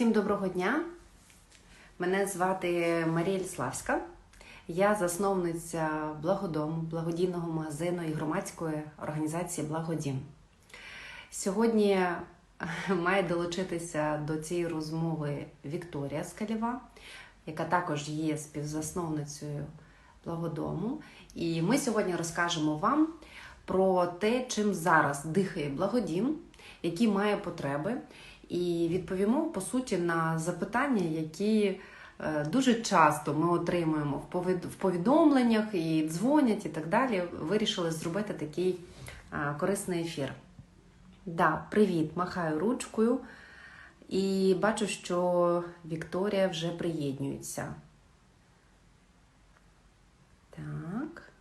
Всім доброго дня! Мене звати Марія Ліславська. Я засновниця благодому, благодійного магазину і громадської організації Благодім. Сьогодні має долучитися до цієї розмови Вікторія Скалєва, яка також є співзасновницею благодому. І ми сьогодні розкажемо вам про те, чим зараз дихає благодім, які має потреби, і відповімо по суті на запитання, які е, дуже часто ми отримуємо в повідомленнях і дзвонять, і так далі. Вирішили зробити такий е, корисний ефір. Да, привіт, махаю ручкою. І бачу, що Вікторія вже приєднується. Так.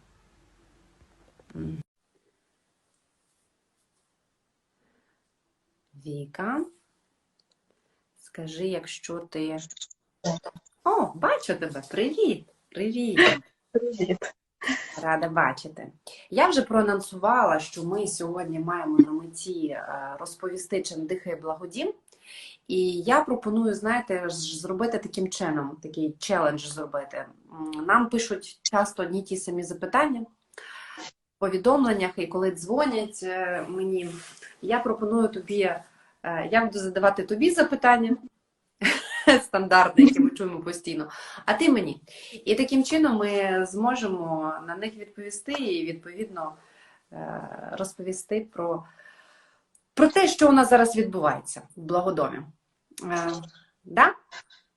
Віка. Скажи, якщо ти. О, бачу тебе. Привіт! Привіт! Привіт. Рада бачити. Я вже проанонсувала, що ми сьогодні маємо на меті е, розповісти, чим дихає благодім. І я пропоную, знаєте, зробити таким чином, такий челендж зробити. Нам пишуть часто одні ті самі запитання в повідомленнях, і коли дзвонять е, мені, я пропоную тобі, я буду задавати тобі запитання. Стандартне, які ми чуємо постійно, а ти мені. І таким чином ми зможемо на них відповісти і відповідно е, розповісти про, про те, що у нас зараз відбувається в благодомі. Е, Да?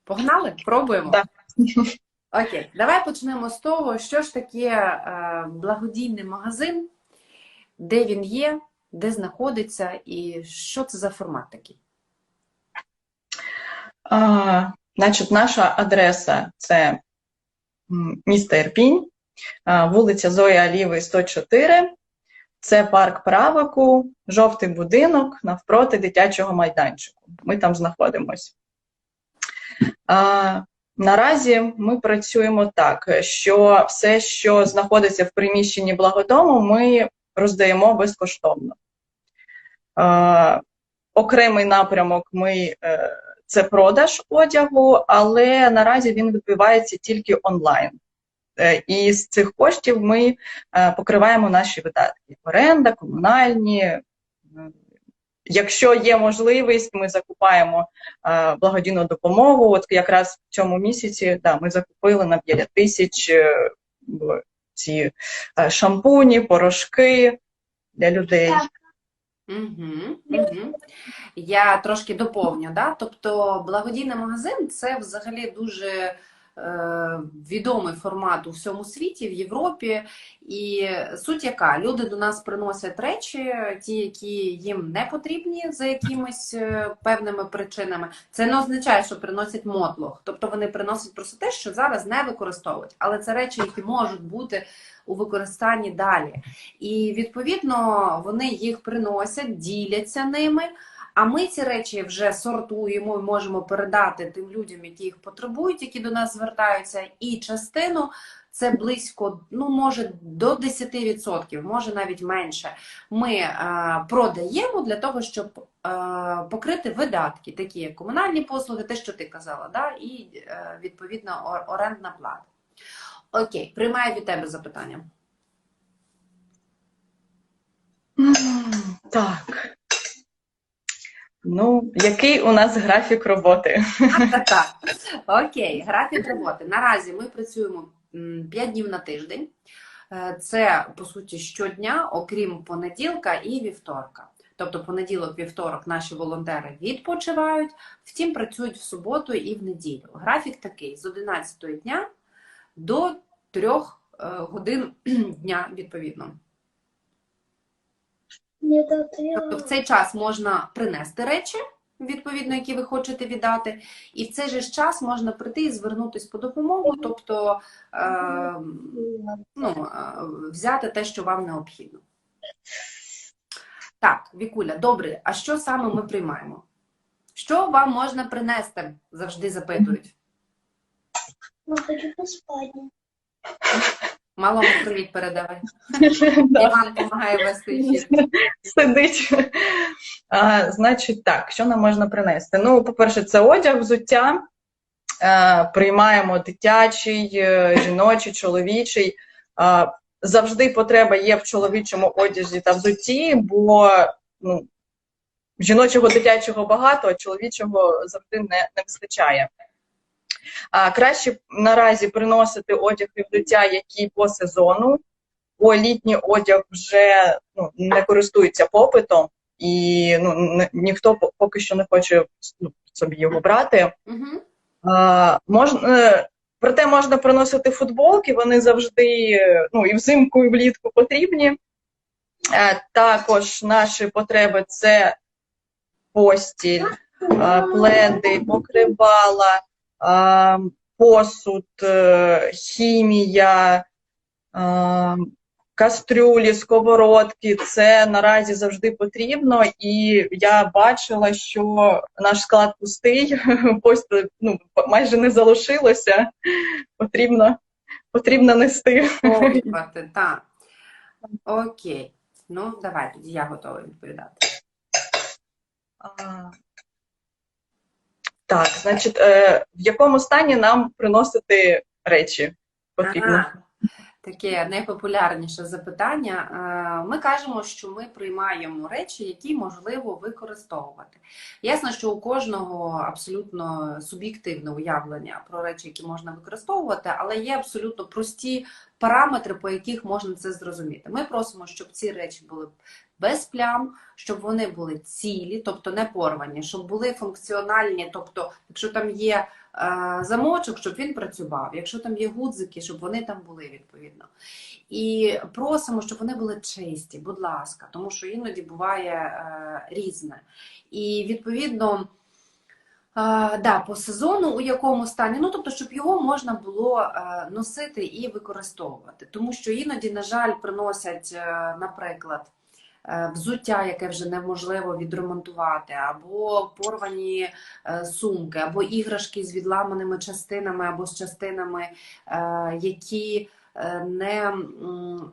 Погнали? Пробуємо? Да. Окей, давай почнемо з того, що ж таке е, благодійний магазин, де він є, де знаходиться, і що це за формат такий. А, значить, наша адреса це місто Ірпінь, вулиця Зої Аліви, 104. Це парк Праваку, жовтий будинок навпроти дитячого майданчику. Ми там знаходимося. А, наразі ми працюємо так, що все, що знаходиться в приміщенні благодому, ми роздаємо безкоштовно. А, окремий напрямок ми е, це продаж одягу, але наразі він відбувається тільки онлайн. Е, І з цих коштів ми е, покриваємо наші видатки: оренда, комунальні. Е, Якщо є можливість, ми закупаємо е, благодійну допомогу. От якраз в цьому місяці да, ми закупили на 5 тисяч е, ці е, шампуні, порошки для людей. Угу, угу. Я трошки доповню. Да? Тобто благодійний магазин це взагалі дуже відомий формат у всьому світі, в Європі. І суть яка? Люди до нас приносять речі, ті, які їм не потрібні за якимись е, певними причинами. Це не означає, що приносять мотлох. Тобто вони приносять просто те, що зараз не використовують. Але це речі, які можуть бути у використанні далі. І відповідно вони їх приносять, діляться ними. А ми ці речі вже сортуємо і можемо передати тим людям, які їх потребують, які до нас звертаються. І частину це близько, ну може до 10%, може навіть менше. Ми е, продаємо для того, щоб е, покрити видатки, такі як комунальні послуги, те, що ти казала, да? і е, відповідно орендна плата. Окей, приймаю від тебе запитання. Так. Ну, який у нас графік роботи? Так. Окей, графік роботи. Наразі ми працюємо 5 днів на тиждень. Е, Це, по суті, щодня, окрім понеділка і вівторка. Тобто понеділок, вівторок наші волонтери відпочивають, втім працюють в суботу і в неділю. Графік такий: з 11 дня до 3 годин дня, відповідно. Тобто в цей час можна принести речі, відповідно, які ви хочете віддати, і в цей же час можна прийти і звернутися по допомогу, тобто е, ну, е, взяти те, що вам необхідно. Так, Вікуля, добре, а що саме ми приймаємо? Що вам можна принести? Завжди запитують. Ну, хочу поспать. Малому привіт передавай. Да. Іван допомагає вести ефір. сидить. А, значить, так, що нам можна принести? Ну, по-перше, це одяг, взуття. Приймаємо дитячий, е, жіночий, чоловічий. Завжди потреба є в чоловічому одязі та взутті, бо ну, жіночого дитячого багато, а чоловічого завжди не, не вистачає. А, краще наразі приносити одяг і взуття, які по сезону, бо літній одяг вже ну, не користується попитом, і ну, ніхто поки що не хоче ну, собі його брати. Мгм. А, можна, е, проте можна приносити футболки, вони завжди ну, і взимку, і влітку потрібні. Е, Також наші потреби це постіль, пледи, покривала, посуд, е, хімія, е, кастрюлі, сковородки. Це наразі завжди потрібно, і я бачила, що наш склад пустий, просто ну, майже не залишилося. Потрібно, потрібно нести. Повнювати, так. Окей. Ну, давай, тоді я готова відповідати. Так, значить, е, в якому стані нам приносити речі потрібно? Ага. Таке найпопулярніше запитання. Е, Ми кажемо, що ми приймаємо речі, які можливо використовувати. Ясно, що у кожного абсолютно суб'єктивне уявлення про речі, які можна використовувати, але є абсолютно прості параметри, по яких можна це зрозуміти. Ми просимо, щоб ці речі були без плям, щоб вони були цілі, тобто не порвані, щоб були функціональні, тобто, якщо там є замочок, щоб він працював, якщо там є гудзики, щоб вони там були відповідно. І просимо, щоб вони були чисті, будь ласка, тому що іноді буває е, різне. І відповідно. А, да, по сезону, у якому стані, ну тобто, щоб його можна було е, носити і використовувати. Тому що іноді, на жаль, приносять, е, наприклад, е, взуття, яке вже неможливо відремонтувати, або порвані е, сумки, або іграшки з відламаними частинами, або з частинами, е, які е, не,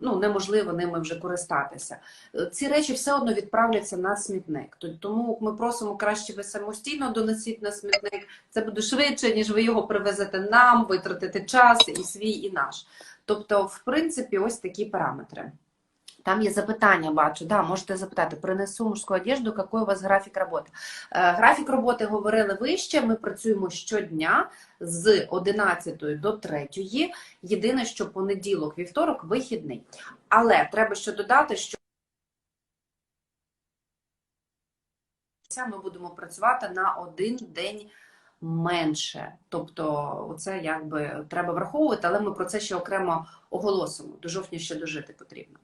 ну, неможливо ними вже користатися. Е, Ці речі все одно відправляться на смітник. Тому ми просимо краще ви самостійно донесіть на смітник. Це буде швидше, ніж ви його привезете нам, витратите час і свій, і наш. Тобто, в принципі, ось такі параметри. Там є запитання, бачу. Да, можете запитати. Принесу мужську одежду, який у вас графік роботи? Е, графік роботи говорили вище. Ми працюємо щодня з 11 до 3. Єдине, що понеділок, вівторок вихідний. Але треба ще додати, що ми будемо працювати на один день менше. Тобто, це якби треба враховувати, але ми про це ще окремо оголосимо. До жовтня ще дожити потрібно.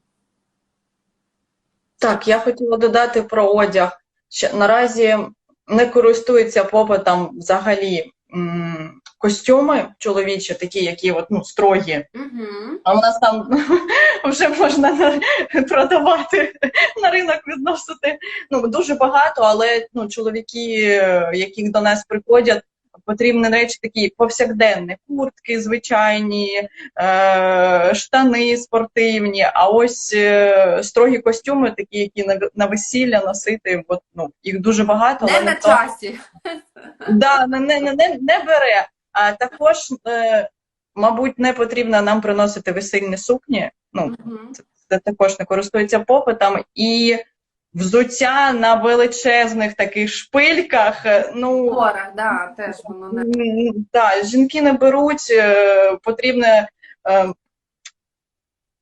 Так, я хотіла додати про одяг. Що наразі не користуються попитом взагалі м, костюми чоловічі, такі, які от, ну, строгі. Угу. А у нас там вже можна на- продавати на ринок відносити. Ну, дуже багато, але ну, чоловіки, е, яких до нас приходять, потрібні речі такі повсякденні, куртки звичайні, е, штани спортивні, а ось е, строгі костюми, такі, які на, на весілля носити, от, ну, їх дуже багато, Не на ніхто- часі. да, не, не, не, не бере. А також, е, мабуть, не потрібно нам приносити весільні сукні. Ну, Мгм. це також не користується попитом. І взуття на величезних таких шпильках. е, Ну, Горах, да, теж воно не да, жінки не беруть, е, потрібне. е,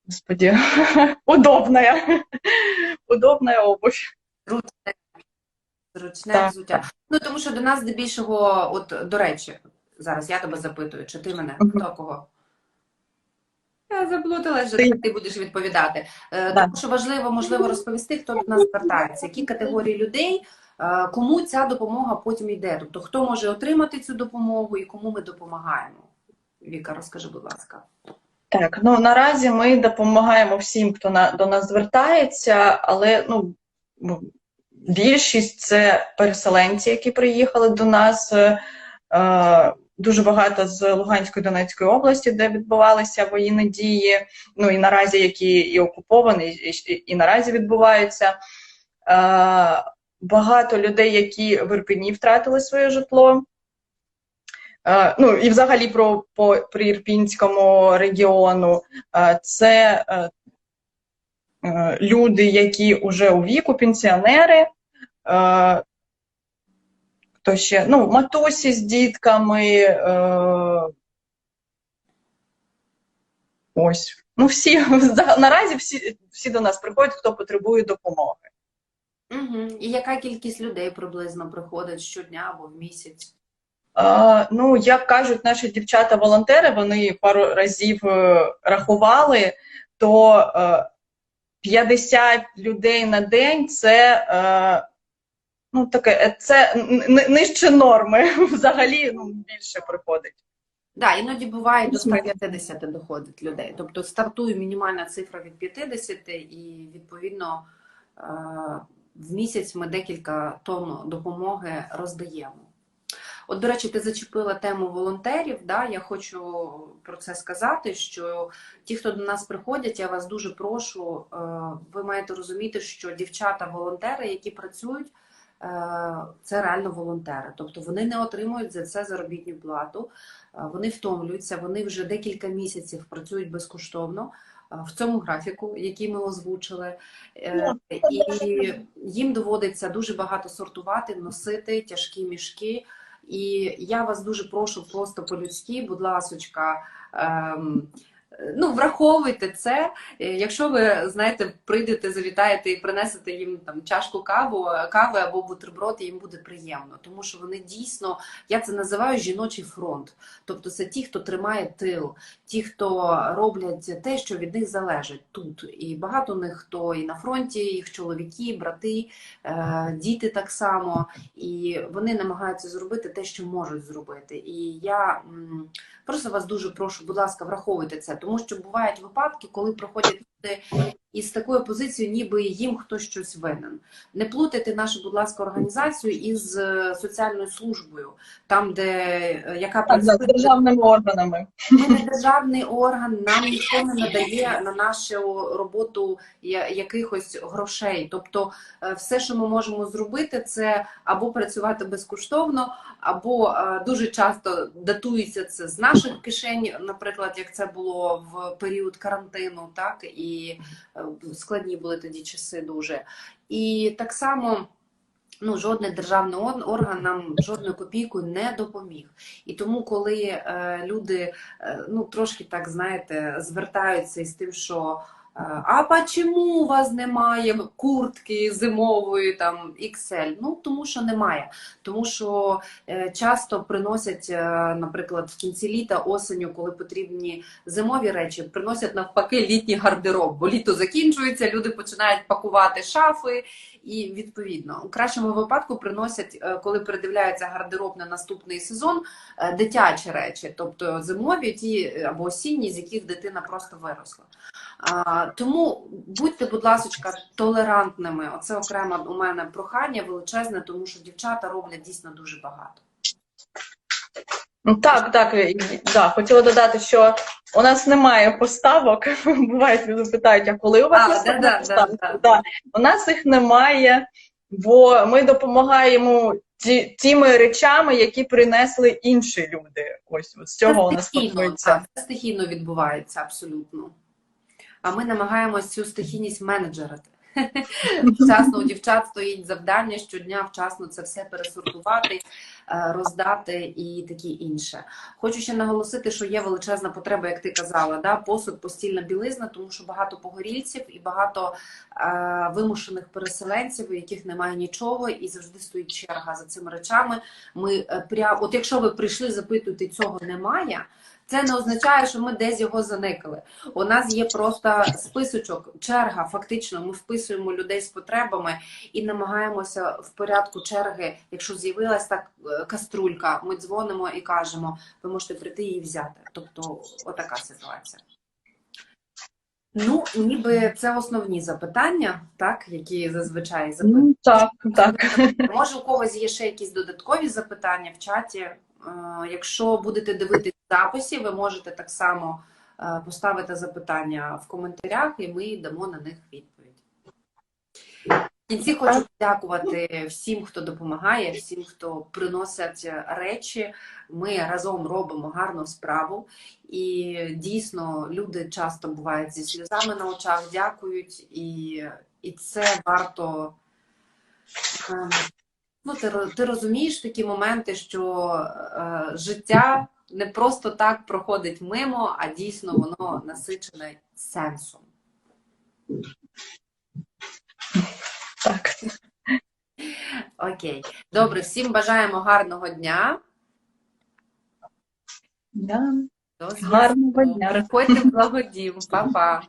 Господи, удобная, удобная обувь. зручне, зручне взуття. Ну тому що до нас здебільшого, от до речі, зараз я тебе запитую, чи ти мене? Хто кого? Я заплуталась, що Ти. ти будеш відповідати. Е, Так. Тому що важливо, можливо, розповісти, хто до нас звертається, які категорії людей, е, кому ця допомога потім йде. Тобто, хто може отримати цю допомогу і кому ми допомагаємо. Віка, розкажи, будь ласка. Так, ну наразі ми допомагаємо всім, хто на, до нас звертається, але ну, більшість це переселенці, які приїхали до нас. Е, е, дуже багато з Луганської Донецької області, де відбувалися воєнні дії. Ну і наразі які і окуповані, і, і, наразі відбуваються. Е, багато людей, які в Ірпені втратили своє житло. Е, ну і взагалі про по при Ірпінському регіону. Е, це люди, які вже у віку, пенсіонери. Е, хто ще? Ну, матусі з дітками. Е, ось. Ну, всі наразі всі, всі до нас приходять, хто потребує допомоги. Угу. І яка кількість людей приблизно приходить щодня або в місяць? Е, ну, як кажуть наші дівчата-волонтери, вони пару разів е, рахували, то е, 50 людей на день це, е, ну, таке, е, це нижче норми. Взагалі ну, більше приходить. Да, іноді буває до 150 доходить людей. Тобто стартує мінімальна цифра від 50 і відповідно е, в місяць ми декілька тонн допомоги роздаємо. От, до речі, ти зачепила тему волонтерів. Да? Я хочу про це сказати, що ті, хто до нас приходять, я вас дуже прошу, е, ви маєте розуміти, що дівчата-волонтери, які працюють, це реально волонтери. Тобто вони не отримують за це заробітну плату, е, вони втомлюються, вони вже декілька місяців працюють безкоштовно е, в цьому графіку, який ми озвучили. Е, І їм доводиться дуже багато сортувати, носити тяжкі мішки. І я вас дуже прошу просто по-людськи, будь ласочка, ем, ну, враховуйте це. Е, Якщо ви знаєте, прийдете, завітаєте і принесете їм там чашку каву, кави або бутерброд, їм буде приємно, тому що вони дійсно, я це називаю жіночий фронт. Тобто це ті, хто тримає тил, ті, хто роблять те, що від них залежить тут. І багато них хто і на фронті, їх чоловіки, брати, е, діти так само. І вони намагаються зробити те, що можуть зробити. І я просто вас дуже прошу, будь ласка, враховуйте це, тому що бувають випадки, коли приходять люди із такою позицією, ніби їм хтось щось винен. Не плутайте нашу, будь ласка, організацію із е, соціальною службою, там, де е, яка да, з державними органами. ми не державний орган, нам ніхто не надає на нашу роботу якихось грошей. Тобто, е, все, що ми можемо зробити, це або працювати безкоштовно, або дуже часто датується це з наших кишень, наприклад, як це було в період карантину, так і складні були тоді часи дуже. І так само. Ну, жодний державний орган нам жодною копійкою не допоміг. І тому, коли е, люди е, ну, трошки так, знаєте, звертаються із тим, що а чому у вас немає куртки зимової там XL? Ну, тому що немає. Тому що е, часто приносять, е, наприклад, в кінці літа, осеню, коли потрібні зимові речі, приносять навпаки літній гардероб, бо літо закінчується, люди починають пакувати шафи. І відповідно у кращому випадку приносять, е, коли передивляється гардероб на наступний сезон, е, дитячі речі, тобто зимові ті е, або осінні, з яких дитина просто виросла. Тому будьте, будь ласка, толерантними. Оце окремо у мене прохання величезне, тому що дівчата роблять дійсно дуже багато. Так, так, да, хотіла додати, що у нас немає поставок. Бувають люди питають, а коли у вас А, наступна да-да, да-да. У нас їх немає, бо ми допомагаємо ті, тими речами, які принесли інші люди. Ось з цього у нас стихійно, так, це стихійно відбувається абсолютно. А ми намагаємось цю стихійність менеджерити. Вчасно у дівчат стоїть завдання щодня вчасно це все пересортувати, роздати і таке інше. Хочу ще наголосити, що є величезна потреба, як ти казала, да? посуд, постільна білизна, тому що багато погорільців і багато е, вимушених переселенців, у яких немає нічого, і завжди стоїть черга за цими речами. Ми е, прям, от якщо ви прийшли, запитуєте, цього немає. Це не означає, що ми десь його заникали. У нас є просто списочок, черга. Фактично, ми вписуємо людей з потребами і намагаємося в порядку черги. Якщо з'явилась так е, каструлька, ми дзвонимо і кажемо, ви можете прийти її взяти. Тобто, отака ситуація. Ну, ніби це основні запитання, так, які зазвичай запитують. Ну, Так, так. Може, у когось є ще якісь додаткові запитання в чаті. Е, Якщо будете дивитись записі, ви можете так само е, поставити запитання в коментарях, і ми дамо на них відповідь. Кінці хочу подякувати всім, хто допомагає, всім, хто приносить речі. Ми разом робимо гарну справу. І дійсно люди часто бувають зі сльозами на очах, дякують, і, і це варто. е, Ну, ти, ти розумієш такі моменти, що е, життя не просто так проходить мимо, а дійсно воно насичене сенсом. Так. Окей. Добре, всім бажаємо гарного дня. Да. До. Гарного дня. Приходьте в благодім. Па-па.